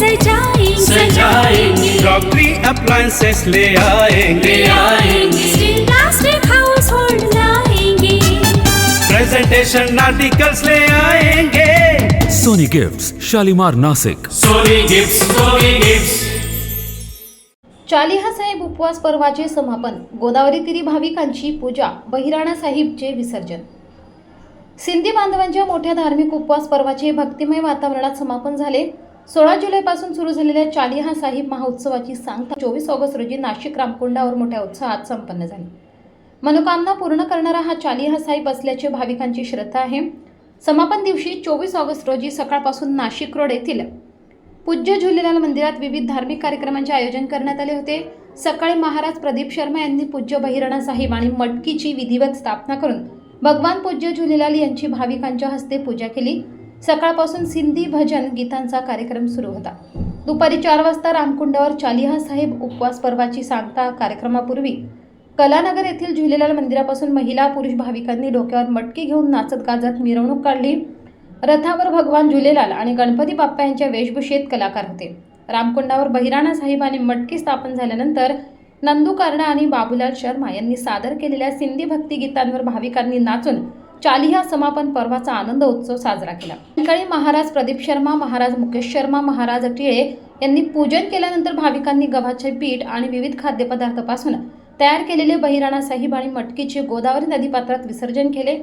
सजाएंगे सजाएंगे crockery appliances ले आएंगे। ले आएंगे। स्टील प्लास्टिक हाउस होल्ड लाएंगे। प्रेजेंटेशन आर्टिकल्स ले आएंगे। Soni gifts Shalimar Nashik Soni gift Soni gift Chaliha Saheb उपवास पर्वाचे समापन. गोदावरी तिरी भाविकांची पूजा बहिराणा साहिबचे विसर्जन. सिंधी बांधवांच्या मोठ्या धार्मिक उपवास पर्वाचे भक्तिमय वातावरणात समापन झाले. सोळा जुलैपासून सुरू झालेल्या चालिहा साहिब महोत्सवाची सांगता चोवीस ऑगस्ट रोजी नाशिक रामकुंडावर मोठ्या उत्साहात संपन्न झाली. मनोकामना पूर्ण करणारा हा चालिहा साहिब असल्याचे भाविकांची श्रद्धा आहे. समापन दिवशी चोवीस ऑगस्ट रोजी सकाळपासून नाशिक रोड येथील पूज्य झुलेलाल मंदिरात विविध धार्मिक कार्यक्रमांचे आयोजन करण्यात आले होते. सकाळी महाराज प्रदीप शर्मा यांनी पूज्य बहिरणा साहिब आणि मटकीची विधिवत स्थापना करून भगवान पूज्य झुलेलाल यांची भाविकांच्या हस्ते पूजा केली. सकाळपासून सिंधी भजन गीतांचा कार्यक्रम सुरू होता. दुपारी चार वाजता रामकुंडावर चालिहा साहेब उपवास पर्वाची सांगता कार्यक्रमापूर्वी कलानगर येथील झुलेलाल मंदिरापासून महिला पुरुष भाविकांनी डोक्यावर मटकी घेऊन नाचत गाजत मिरवणूक काढली. रथावर भगवान झुलेलाल आणि गणपती बाप्पा यांच्या वेशभूषेत कलाकार होते. रामकुंडावर बहिराणा साहिब आणि मटकी स्थापन झाल्यानंतर नंदू कार्डा आणि बाबूलाल शर्मा यांनी सादर केलेल्या सिंधी भक्ती गीतांवर भाविकांनी नाचून चालिहा समापन पर्वाचा आनंद उत्सव साजरा केला. ठिकाणी महाराज प्रदीप शर्मा महाराज मुकेश शर्मा महाराज टिळे यांनी पूजन केल्यानंतर भाविकांनी गव्हाचे पीठ आणि विविध खाद्यपदार्थापासून तयार केलेले बहिराणा साहिब आणि मटकीचे गोदावरी नदीपात्रात विसर्जन केले.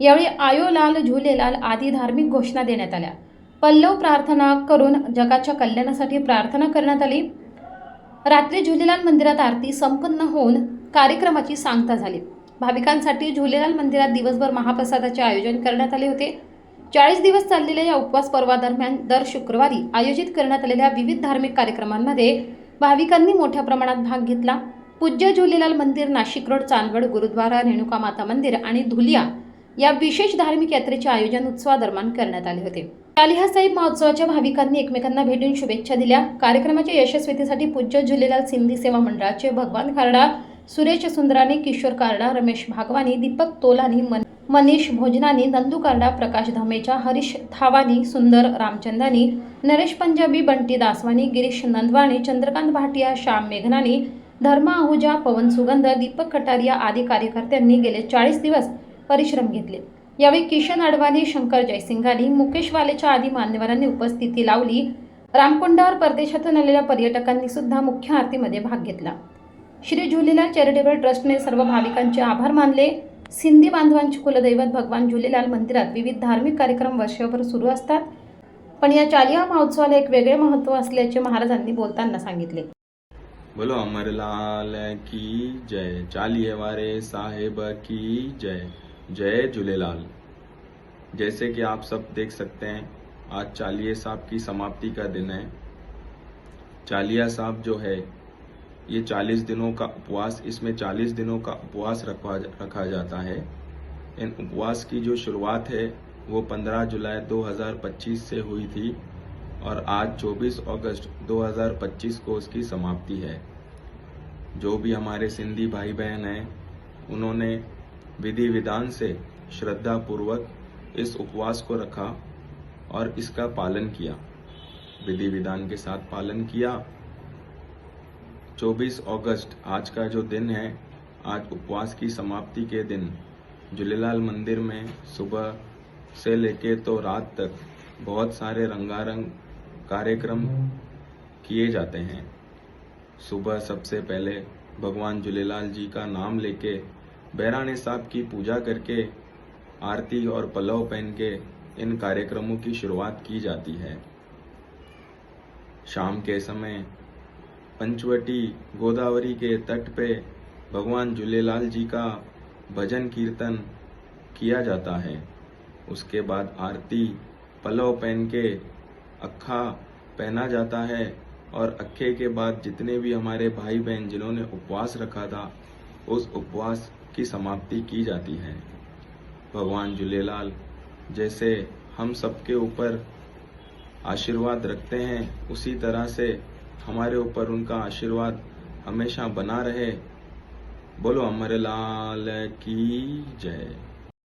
यावेळी आयोलाल झुलेलाल आदी धार्मिक घोषणा देण्यात आल्या. पल्लव प्रार्थना करून जगाच्या कल्याणासाठी प्रार्थना करण्यात आली. रात्री झुलेलाल मंदिरात आरती संपन्न होऊन कार्यक्रमाची सांगता झाली. भाविकांसाठी झुलेलाल मंदिरात दिवसभर महाप्रसादाचे आयोजन करण्यात आले होते. चाळीस दिवस चाललेल्या या उपवास पर्वादरम्यान दर शुक्रवारी आयोजित करण्यात आलेल्या विविध धार्मिक कार्यक्रमांमध्ये भाविकांनी मोठ्या प्रमाणात भाग घेतला. पूज्य झुलेलाल मंदिर नाशिक रोड चांदवड गुरुद्वारा रेणुका माता मंदिर आणि धुलिया या विशेष धार्मिक यात्रेचे आयोजन उत्सवादरम्यान करण्यात आले होते. कालिहा साहेब महोत्सवाच्या भाविकांनी एकमेकांना भेटून शुभेच्छा दिल्या. कार्यक्रमाच्या यशस्वीतेसाठी पूज्य झुलेलाल सिंधी सेवा मंडळाचे भगवान खारडा सुरेश सुंदरानी किशोर कार्डा रमेश भागवानी दीपक तोलानी मन मनीष भोजनानी नंदू कार्डा प्रकाश धामेचा हरीश थावानी सुंदर रामचंदानी नरेश पंजाबी बंटी दासवानी गिरीश नंदवाणी चंद्रकांत भाटिया श्याम मेघनानी धर्मा आहुजा पवन सुगंध दीपक कटारिया आदी कार्यकर्त्यांनी गेले चाळीस दिवस परिश्रम घेतले. यावेळी किशन अडवाणी शंकर जयसिंगानी मुकेश वालेच्या आदी मान्यवरांनी उपस्थिती लावली. रामकुंडावर परदेशातून आलेल्या पर्यटकांनी सुद्धा मुख्य आरतीमध्ये भाग घेतला. श्री झुलेलाल चॅरिटेबल ट्रस्टने सर्व भाविकांचे आभार मानले. सिंधी बांधवांचे कुलदैवत भगवान झुलेलाल मंदिरात विविध धार्मिक कार्यक्रम वर्षभर सुरू असतात. पण या चालिया महोत्सवाला एक वेगळे महत्त्व असल्याचे महाराजांनी बोलताना सांगितले. बोलो अमरलाल की जय. चालिये वारे साहेब की जय. जय झूलेलाल जैसे कि आप सब देख सकते हैं आज चालिये साहब की समाप्ति का दिन है। चालिया साहब जो है ये चालीस दिनों का उपवास, इसमें चालीस दिनों का उपवास रखा रखा जाता है। इन उपवास की जो शुरुआत है, वो 15 जुलाई 2025 से हुई थी और आज 24 अगस्त 2025 को उसकी समाप्ति है। जो भी हमारे सिंधी भाई बहन हैं, उन्होंने विधि विधान से श्रद्धा पूर्वक इस उपवास को रखा और इसका पालन किया। विधि विधान के साथ पालन किया 24 अगस्त, आज का जो दिन है, आज उपवास की समाप्ति के दिन। झूलेलाल मंदिर में सुबह से लेके तो रात तक बहुत सारे रंगारंग कार्यक्रम किए जाते हैं। सुबह सबसे पहले भगवान झूलेलाल जी का नाम लेके बैराने साहब की पूजा करके आरती और पलव पहन के इन कार्यक्रमों की शुरुआत की जाती है। शाम के समय पंचवटी गोदावरी के तट पे भगवान झूलेलाल जी का भजन कीर्तन किया जाता है। उसके बाद आरती, पलव पहन के अखा पहना जाता है और अक्खे के बाद जितने भी हमारे भाई बहन जिन्होंने उपवास रखा था, उस उपवास की समाप्ति की जाती है। भगवान झूलेलाल जैसे हम सबके ऊपर आशीर्वाद रखते हैं, उसी तरह से हमारे ऊपर उनका आशीर्वाद हमेशा बना रहे। बोलो अमर लाल की जय।